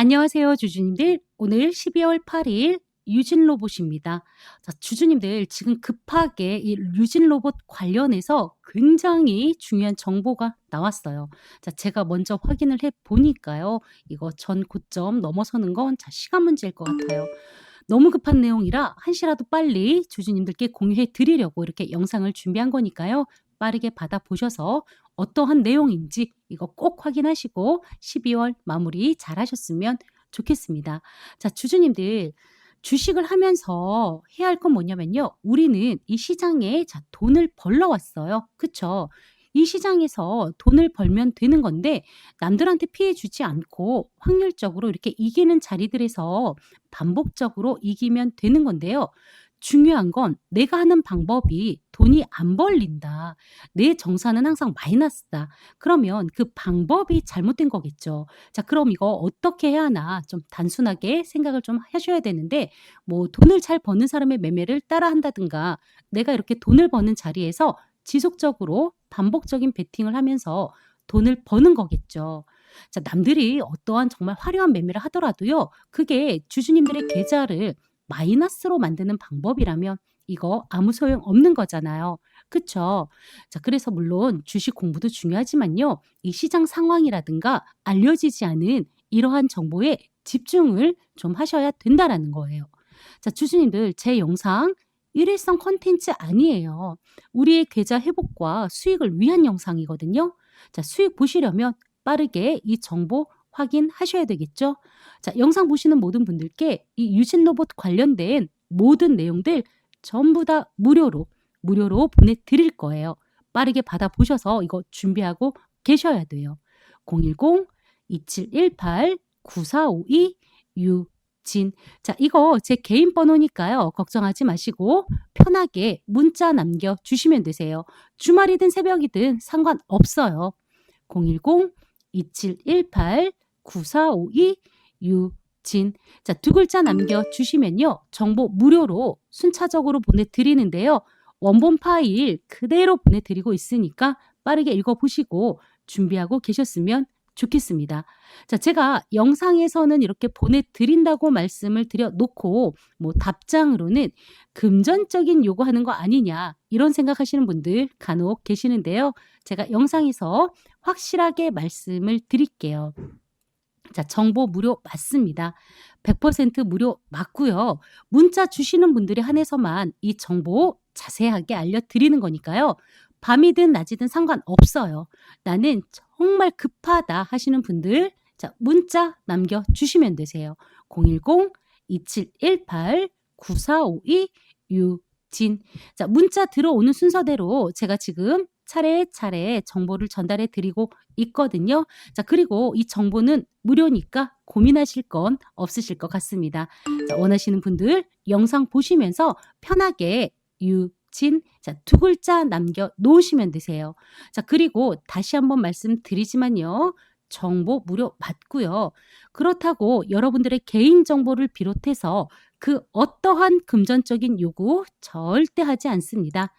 안녕하세요, 주주님들. 오늘 12월 8일 유진 로봇입니다. 자, 주주님들 지금 급하게 이 유진 로봇 관련해서 굉장히 중요한 정보가 나왔어요. 자, 제가 먼저 확인을 해 보니까요. 이거 전 고점 넘어서는 건 자, 시간 문제일 것 같아요. 너무 급한 내용이라 한시라도 빨리 주주님들께 공유해 드리려고 이렇게 영상을 준비한 거니까요. 빠르게 받아보셔서 어떠한 내용인지 이거 꼭 확인하시고 12월 마무리 잘 하셨으면 좋겠습니다. 자, 주주님들 주식을 하면서 해야 할 건 뭐냐면요. 우리는 이 시장에 자, 돈을 벌러 왔어요. 그쵸? 이 시장에서 돈을 벌면 되는 건데 남들한테 피해 주지 않고 확률적으로 이렇게 이기는 자리들에서 반복적으로 이기면 되는 건데요. 중요한 건 내가 하는 방법이 돈이 안 벌린다. 내 정산은 항상 마이너스다. 그러면 그 방법이 잘못된 거겠죠. 자, 그럼 이거 어떻게 해야 하나 좀 단순하게 생각을 좀 하셔야 되는데 뭐 돈을 잘 버는 사람의 매매를 따라 한다든가 내가 이렇게 돈을 버는 자리에서 지속적으로 반복적인 베팅을 하면서 돈을 버는 거겠죠. 자, 남들이 어떠한 정말 화려한 매매를 하더라도요. 그게 주주님들의 계좌를 마이너스로 만드는 방법이라면 이거 아무 소용 없는 거잖아요. 그쵸? 자, 그래서 물론 주식 공부도 중요하지만요. 이 시장 상황이라든가 알려지지 않은 이러한 정보에 집중을 좀 하셔야 된다라는 거예요. 자, 주주님들 제 영상 일회성 컨텐츠 아니에요. 우리의 계좌 회복과 수익을 위한 영상이거든요. 자, 수익 보시려면 빠르게 이 정보 확인하셔야 되겠죠. 자, 영상 보시는 모든 분들께 이 유진 로봇 관련된 모든 내용들 전부 다 무료로 무료로 보내드릴 거예요. 빠르게 받아보셔서 이거 준비하고 계셔야 돼요. 010-2718-9452 유진. 자, 이거 제 개인 번호니까요. 걱정하지 마시고 편하게 문자 남겨주시면 되세요. 주말이든 새벽이든 상관없어요. 010-2718 9452 유진. 자, 두 글자 남겨주시면요. 정보 무료로 순차적으로 보내드리는데요. 원본 파일 그대로 보내드리고 있으니까 빠르게 읽어보시고 준비하고 계셨으면 좋겠습니다. 자, 제가 영상에서는 이렇게 보내드린다고 말씀을 드려놓고, 뭐, 답장으로는 금전적인 요구하는 거 아니냐, 이런 생각하시는 분들 간혹 계시는데요. 제가 영상에서 확실하게 말씀을 드릴게요. 자, 정보 무료 맞습니다. 100% 무료 맞고요. 문자 주시는 분들에 한해서만 이 정보 자세하게 알려드리는 거니까요. 밤이든 낮이든 상관없어요. 나는 정말 급하다 하시는 분들 자, 문자 남겨주시면 되세요. 010-2718-9452 유진. 자, 문자 들어오는 순서대로 제가 지금 차례차례 정보를 전달해 드리고 있거든요. 자, 그리고 이 정보는 무료니까 고민하실 건 없으실 것 같습니다. 자, 원하시는 분들 영상 보시면서 편하게 유 진 자, 두 글자 남겨 놓으시면 되세요. 자, 그리고 다시 한번 말씀드리지만요. 정보 무료 맞고요. 그렇다고 여러분들의 개인 정보를 비롯해서 그 어떠한 금전적인 요구 절대 하지 않습니다.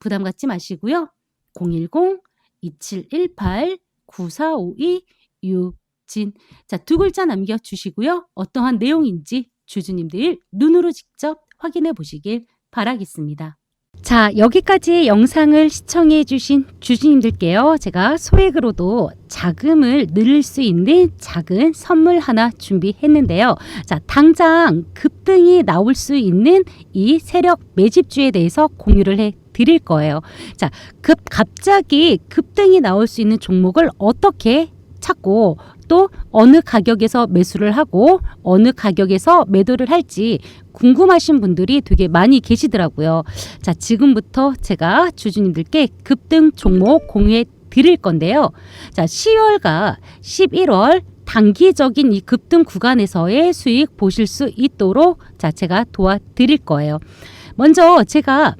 부담 갖지 마시고요. 010-2718-9452 유진. 자, 두 글자 남겨주시고요. 어떠한 내용인지 주주님들 눈으로 직접 확인해 보시길 바라겠습니다. 자, 여기까지 영상을 시청해 주신 주주님들께요. 제가 소액으로도 자금을 늘릴 수 있는 작은 선물 하나 준비했는데요. 자, 당장 급등이 나올 수 있는 이 세력 매집주에 대해서 공유를 해 드릴 거예요. 자, 급 갑자기 급등이 나올 수 있는 종목을 어떻게 찾고 또 어느 가격에서 매수를 하고 어느 가격에서 매도를 할지 궁금하신 분들이 되게 많이 계시더라고요. 자, 지금부터 제가 주주님들께 급등 종목 공유해 드릴 건데요. 자, 10월과 11월 단기적인 이 급등 구간에서의 수익 보실 수 있도록 자, 제가 도와드릴 거예요. 먼저 제가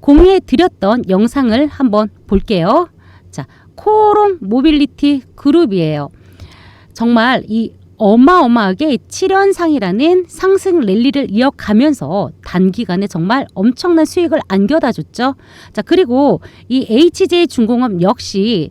공유해 드렸던 영상을 한번 볼게요. 자, 코롱 모빌리티 그룹이에요. 정말 이 어마어마하게 7연상이라는 상승 랠리를 이어가면서 단기간에 정말 엄청난 수익을 안겨다 줬죠. 자, 그리고 이 HJ 중공업 역시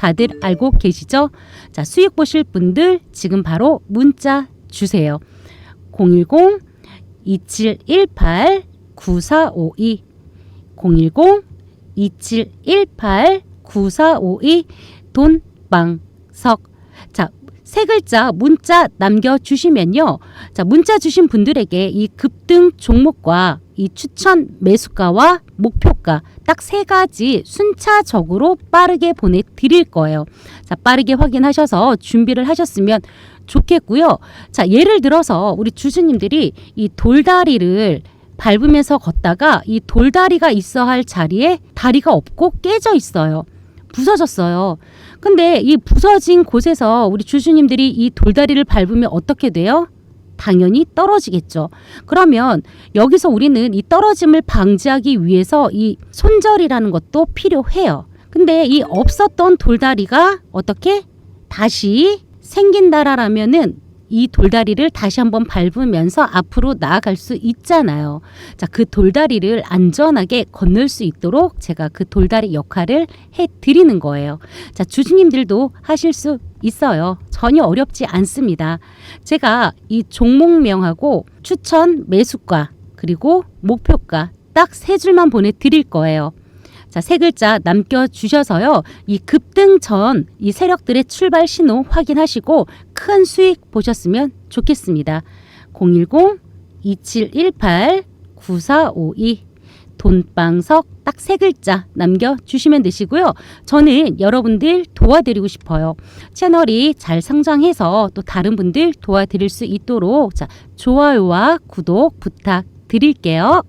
다들 알고 계시죠? 자, 수익 보실 분들 지금 바로 문자 주세요. 010 2718 9452 010 2718 9452 돈방석 자, 세 글자 문자 남겨 주시면요. 자, 문자 주신 분들에게 이 급등 종목과 이 추천 매수가와 목표가 딱 세 가지 순차적으로 빠르게 보내드릴 거예요. 자, 빠르게 확인하셔서 준비를 하셨으면 좋겠고요. 자, 예를 들어서 우리 주주님들이 이 돌다리를 밟으면서 걷다가 이 돌다리가 있어 할 자리에 다리가 없고 깨져 있어요. 부서졌어요. 근데 이 부서진 곳에서 우리 주주님들이 이 돌다리를 밟으면 어떻게 돼요? 당연히 떨어지겠죠. 그러면 여기서 우리는 이 떨어짐을 방지하기 위해서 이 손절이라는 것도 필요해요. 근데 이 없었던 돌다리가 어떻게 다시 생긴다라면은 이 돌다리를 다시 한번 밟으면서 앞으로 나아갈 수 있잖아요. 자, 그 돌다리를 안전하게 건널 수 있도록 제가 그 돌다리 역할을 해 드리는 거예요. 자, 주주님들도 하실 수 있어요. 전혀 어렵지 않습니다. 제가 이 종목명하고 추천 매수가 그리고 목표가 딱 세 줄만 보내 드릴 거예요. 자, 세 글자 남겨주셔서요. 이 급등 전 이 세력들의 출발 신호 확인하시고 큰 수익 보셨으면 좋겠습니다. 010-2718-9452 돈방석 딱 세 글자 남겨주시면 되시고요. 저는 여러분들 도와드리고 싶어요. 채널이 잘 성장해서 또 다른 분들 도와드릴 수 있도록 자, 좋아요와 구독 부탁드릴게요.